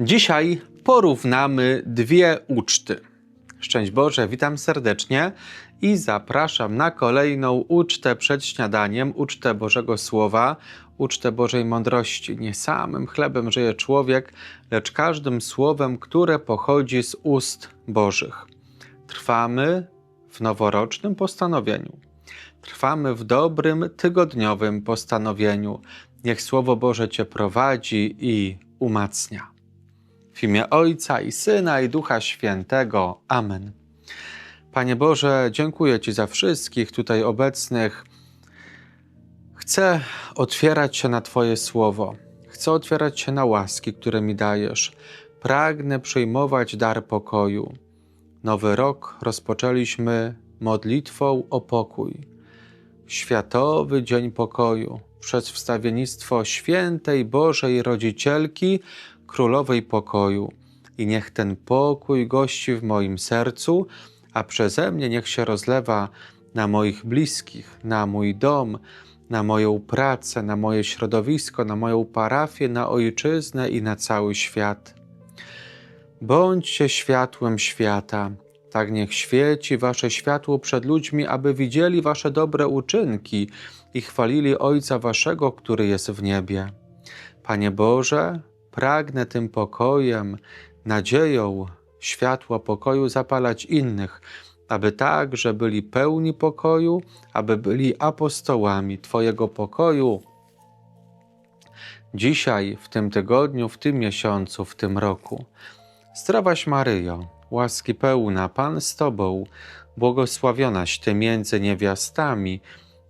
Dzisiaj porównamy dwie uczty. Szczęść Boże, witam serdecznie i zapraszam na kolejną ucztę przed śniadaniem, ucztę Bożego Słowa, ucztę Bożej mądrości. Nie samym chlebem żyje człowiek, lecz każdym słowem, które pochodzi z ust Bożych. Trwamy w noworocznym postanowieniu. Trwamy w dobrym, tygodniowym postanowieniu. Niech Słowo Boże Cię prowadzi i umacnia. W imię Ojca i Syna i Ducha Świętego. Amen. Panie Boże, dziękuję Ci za wszystkich tutaj obecnych. Chcę otwierać się na Twoje słowo. Chcę otwierać się na łaski, które mi dajesz. Pragnę przyjmować dar pokoju. Nowy rok rozpoczęliśmy modlitwą o pokój. Światowy Dzień Pokoju przez wstawiennictwo świętej Bożej Rodzicielki, Królowej Pokoju. I niech ten pokój gości w moim sercu, a przeze mnie niech się rozlewa na moich bliskich, na mój dom, na moją pracę, na moje środowisko, na moją parafię, na ojczyznę i na cały świat. Bądźcie światłem świata. Tak niech świeci wasze światło przed ludźmi, aby widzieli wasze dobre uczynki i chwalili Ojca waszego, który jest w niebie. Panie Boże, pragnę tym pokojem, nadzieją światła pokoju zapalać innych, aby także byli pełni pokoju, aby byli apostołami Twojego pokoju. Dzisiaj, w tym tygodniu, w tym miesiącu, w tym roku. Zdrowaś Maryjo, łaski pełna, Pan z Tobą, błogosławionaś Ty między niewiastami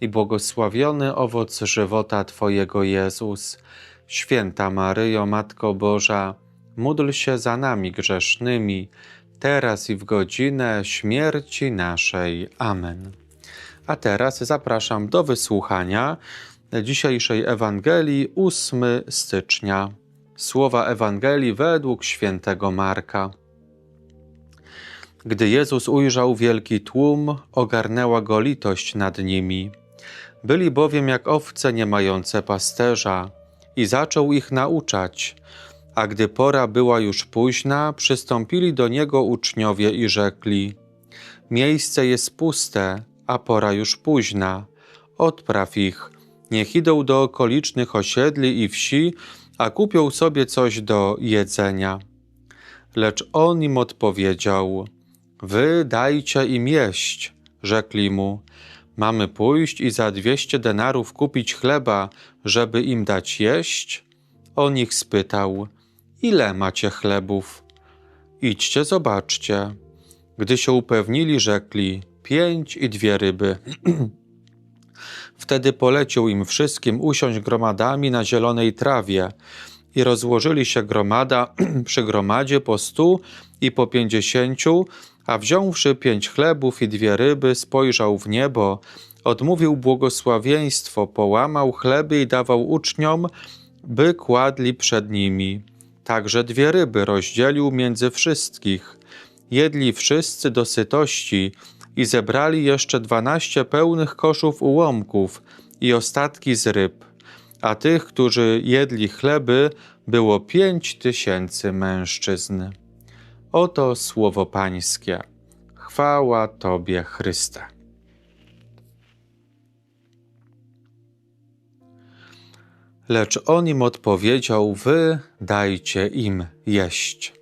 i błogosławiony owoc żywota Twojego Jezus. Święta Maryjo, Matko Boża, módl się za nami grzesznymi, teraz i w godzinę śmierci naszej. Amen. A teraz zapraszam do wysłuchania dzisiejszej Ewangelii 8 stycznia. Słowa Ewangelii według świętego Marka. Gdy Jezus ujrzał wielki tłum, ogarnęła go litość nad nimi. Byli bowiem jak owce nie mające pasterza i zaczął ich nauczać. A gdy pora była już późna, przystąpili do niego uczniowie i rzekli: Miejsce jest puste, a pora już późna. Odpraw ich, niech idą do okolicznych osiedli i wsi, a kupią sobie coś do jedzenia. Lecz on im odpowiedział: Wy dajcie im jeść, rzekli mu. Mamy pójść i za dwieście denarów kupić chleba, żeby im dać jeść? On ich spytał: Ile macie chlebów? Idźcie, zobaczcie. Gdy się upewnili, rzekli: Pięć i dwie ryby. Wtedy polecił im wszystkim usiąść gromadami na zielonej trawie i rozłożyli się gromada przy gromadzie po stu i po pięćdziesięciu, a wziąwszy pięć chlebów i dwie ryby, spojrzał w niebo, odmówił błogosławieństwo, połamał chleby i dawał uczniom, by kładli przed nimi. Także dwie ryby rozdzielił między wszystkich. Jedli wszyscy do sytości i zebrali jeszcze dwanaście pełnych koszów ułomków i ostatki z ryb. A tych, którzy jedli chleby, było pięć tysięcy mężczyzn. Oto słowo Pańskie. Chwała Tobie, Chryste. Lecz on im odpowiedział: Wy dajcie im jeść.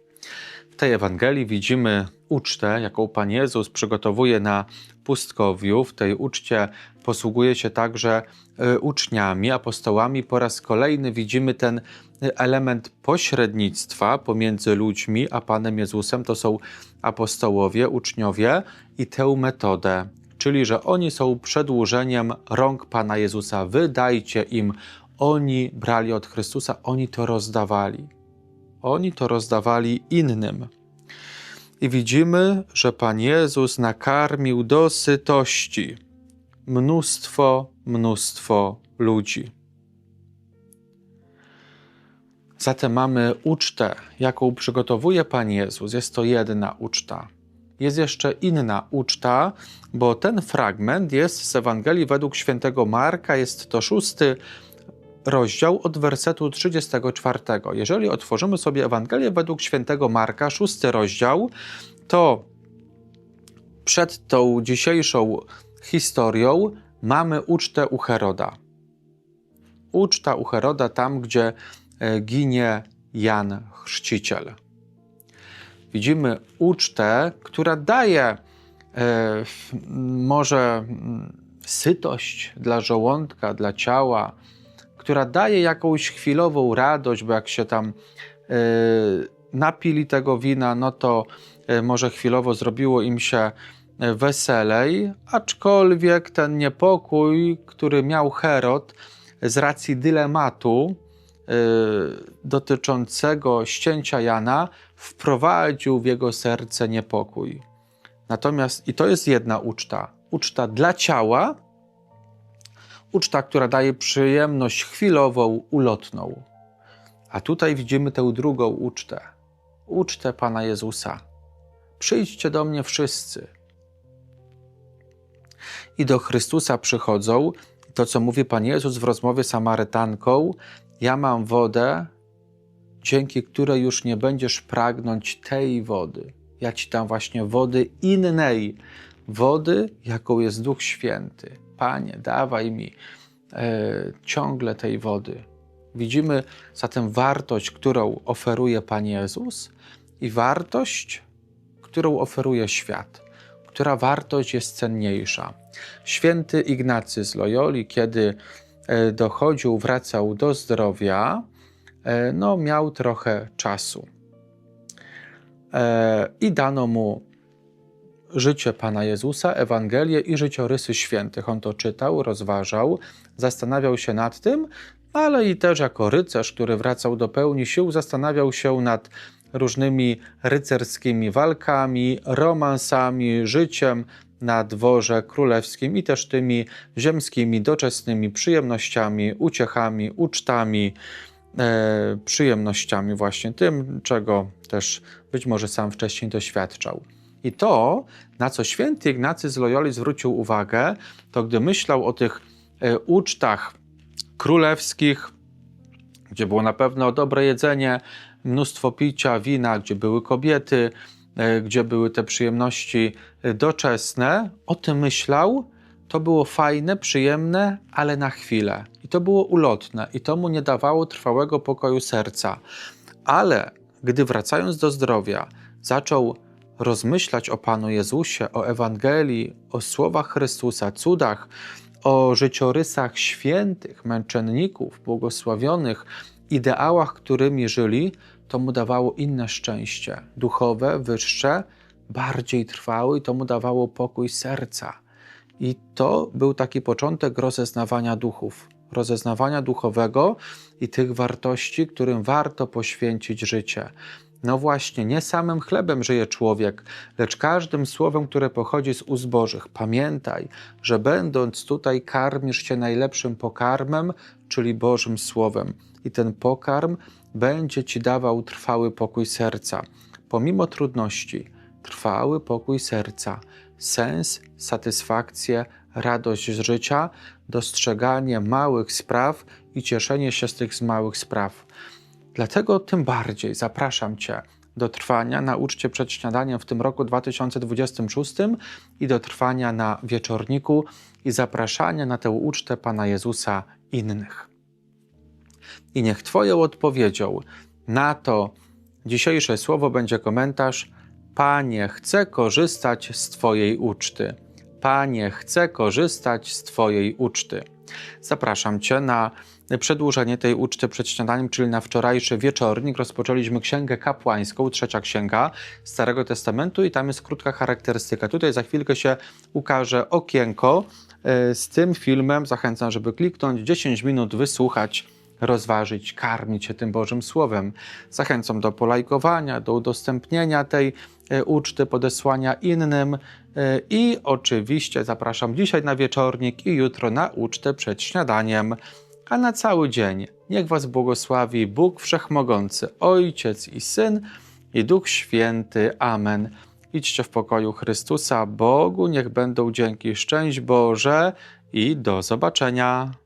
Tej Ewangelii widzimy ucztę, jaką Pan Jezus przygotowuje na pustkowiu. W tej uczcie posługuje się także uczniami, apostołami. Po raz kolejny widzimy ten element pośrednictwa pomiędzy ludźmi a Panem Jezusem. To są apostołowie, uczniowie i tę metodę, czyli że oni są przedłużeniem rąk Pana Jezusa. Wy dajcie im oni brali od Chrystusa, oni to rozdawali. Oni to rozdawali innym. I widzimy, że Pan Jezus nakarmił do sytości mnóstwo, mnóstwo ludzi. Zatem mamy ucztę, jaką przygotowuje Pan Jezus. Jest to jedna uczta. Jest jeszcze inna uczta, bo ten fragment jest z Ewangelii według świętego Marka, jest to szósty rozdział od wersetu 34. Jeżeli otworzymy sobie Ewangelię według świętego Marka, szósty rozdział, to przed tą dzisiejszą historią mamy ucztę u Heroda. Uczta u Heroda tam, gdzie e, ginie Jan Chrzciciel. Widzimy ucztę, która daje e, może sytość dla żołądka, dla ciała, która daje jakąś chwilową radość, bo jak się tam e, napili tego wina, no to e, może chwilowo zrobiło im się e, weselej, aczkolwiek ten niepokój, który miał Herod z racji dylematu dotyczącego ścięcia Jana, wprowadził w jego serce niepokój. Natomiast, i to jest jedna uczta, uczta dla ciała, uczta, która daje przyjemność chwilową, ulotną. A tutaj widzimy tę drugą ucztę, ucztę Pana Jezusa. Przyjdźcie do mnie wszyscy. I do Chrystusa przychodzą, to co mówi Pan Jezus w rozmowie z Samarytanką, ja mam wodę, dzięki której już nie będziesz pragnąć tej wody. Ja ci dam właśnie wody innej, wody, jaką jest Duch Święty. Panie, dawaj mi e, ciągle tej wody. Widzimy zatem wartość, którą oferuje Pan Jezus i wartość, którą oferuje świat. Która wartość jest cenniejsza? Święty Ignacy z Loyoli, kiedy e, dochodził, wracał do zdrowia, e, no, miał trochę czasu. E, I dano mu życie Pana Jezusa, Ewangelię i życiorysy świętych. On to czytał, rozważał, zastanawiał się nad tym, ale i też jako rycerz, który wracał do pełni sił, zastanawiał się nad różnymi rycerskimi walkami, romansami, życiem na dworze królewskim i też tymi ziemskimi, doczesnymi przyjemnościami, uciechami, ucztami, e, przyjemnościami, właśnie tym, czego też być może sam wcześniej doświadczał. I to, na co święty Ignacy z Loyoli zwrócił uwagę, to gdy myślał o tych e, ucztach królewskich, gdzie było na pewno dobre jedzenie, mnóstwo picia, wina, gdzie były kobiety, e, gdzie były te przyjemności e, doczesne, o tym myślał. To było fajne, przyjemne, ale na chwilę. I to było ulotne, i to mu nie dawało trwałego pokoju serca. Ale gdy wracając do zdrowia, zaczął rozmyślać o Panu Jezusie, o Ewangelii, o słowach Chrystusa, cudach, o życiorysach świętych, męczenników, błogosławionych, ideałach, którymi żyli, to mu dawało inne szczęście, duchowe, wyższe, bardziej trwałe i to mu dawało pokój serca. I to był taki początek rozeznawania duchów, rozeznawania duchowego i tych wartości, którym warto poświęcić życie. No właśnie, nie samym chlebem żyje człowiek, lecz każdym słowem, które pochodzi z ust Bożych. Pamiętaj, że będąc tutaj karmisz się najlepszym pokarmem, czyli Bożym Słowem. I ten pokarm będzie ci dawał trwały pokój serca. Pomimo trudności, trwały pokój serca, sens, satysfakcję, radość z życia, dostrzeganie małych spraw i cieszenie się z tych małych spraw. Dlatego tym bardziej zapraszam Cię do trwania na uczcie przed śniadaniem w tym roku 2026 i do trwania na wieczorniku i zapraszania na tę ucztę Pana Jezusa innych. I niech Twoją odpowiedzią na to dzisiejsze słowo będzie komentarz: Panie, chcę korzystać z Twojej uczty. Panie, chcę korzystać z Twojej uczty. Zapraszam Cię na przedłużenie tej uczty przed śniadaniem, czyli na wczorajszy wieczornik. Rozpoczęliśmy Księgę Kapłańską, trzecia księga Starego Testamentu i tam jest krótka charakterystyka. Tutaj za chwilkę się ukaże okienko e, z tym filmem. Zachęcam, żeby kliknąć, 10 minut wysłuchać rozważyć, karmić się tym Bożym Słowem. Zachęcam do polajkowania, do udostępnienia tej uczty, podesłania innym e, i oczywiście zapraszam dzisiaj na wieczornik i jutro na ucztę przed śniadaniem. A na cały dzień niech Was błogosławi Bóg Wszechmogący, Ojciec i Syn i Duch Święty. Amen. Idźcie w pokoju Chrystusa, Bogu niech będą dzięki, szczęść Boże i do zobaczenia.